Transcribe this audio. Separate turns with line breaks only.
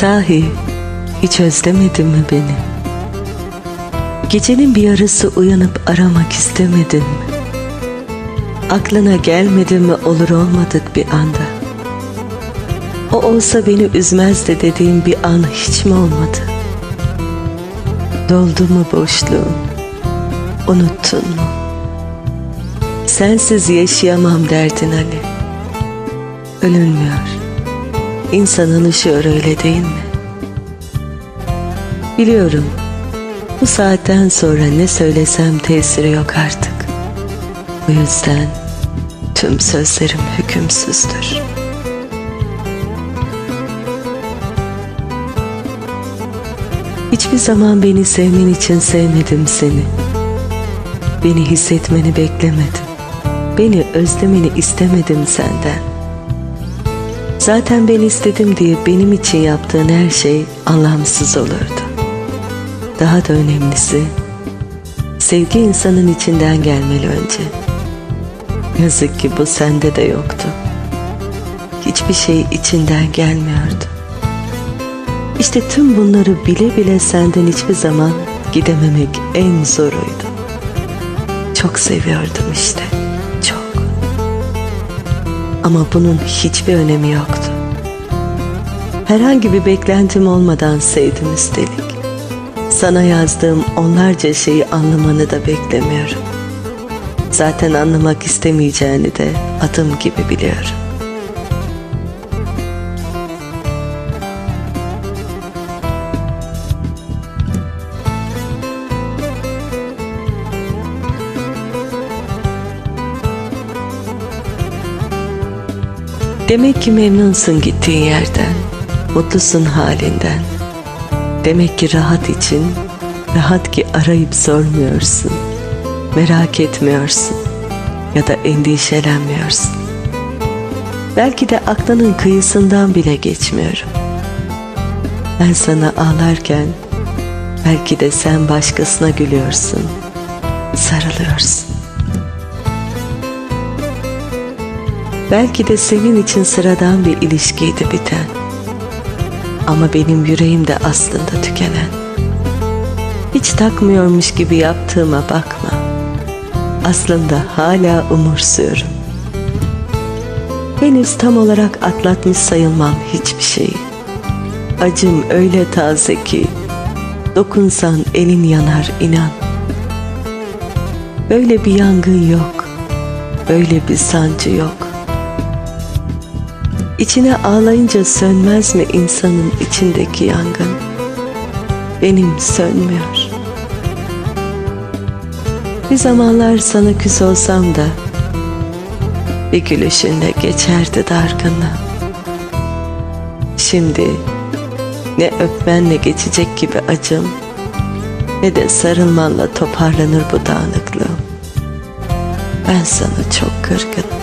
Sahi hiç özlemedin mi beni? Gecenin bir yarısı uyanıp aramak istemedin mi? Aklına gelmedi mi olur olmadık bir anda? O olsa beni üzmezdi dediğim bir an hiç mi olmadı? Doldu mu boşluğum? Unuttun mu? Sensiz yaşayamam derdin hani. Ölünmüyor. İnsan alışıyor öyle değil mi? Biliyorum. Bu saatten sonra ne söylesem tesiri yok artık. Bu yüzden tüm sözlerim hükümsüzdür. Hiçbir zaman beni sevmen için sevmedim seni. Beni hissetmeni beklemedim. Beni özlemeni istemedim senden. Zaten ben istedim diye benim için yaptığın her şey anlamsız olurdu. Daha da önemlisi, sevgi insanın içinden gelmeli önce. Yazık ki bu sende de yoktu. Hiçbir şey içinden gelmiyordu. İşte tüm bunları bile bile senden hiçbir zaman gidememek en zoruydu. Çok seviyordum işte. Ama bunun hiçbir önemi yoktu. Herhangi bir beklentim olmadan sevdim üstelik. Sana yazdığım onlarca şeyi anlamanı da beklemiyorum. Zaten anlamak istemeyeceğini de adım gibi biliyorum. Demek ki memnunsun gittiğin yerden, mutlusun halinden. Demek ki rahat için, rahat ki arayıp sormuyorsun, merak etmiyorsun ya da endişelenmiyorsun. Belki de aklının kıyısından bile geçmiyorum. Ben sana ağlarken, belki de sen başkasına gülüyorsun, sarılıyorsun. Belki de senin için sıradan bir ilişkiydi biten. Ama benim yüreğimde aslında tükenen. Hiç takmıyormuş gibi yaptığıma bakma. Aslında hala umursuyorum. Henüz tam olarak atlatmış sayılmam hiçbir şeyi. Acım öyle taze ki dokunsan elin yanar inan. Böyle bir yangın yok. Böyle bir sancı yok. İçine ağlayınca sönmez mi insanın içindeki yangın? Benim sönmüyor. Bir zamanlar sana küs olsam da bir gülüşünle geçerdi dargınlığım. Şimdi ne öpmenle geçecek gibi acım ne de sarılmanla toparlanır bu dağınıklığım. Ben sana çok kırgınım.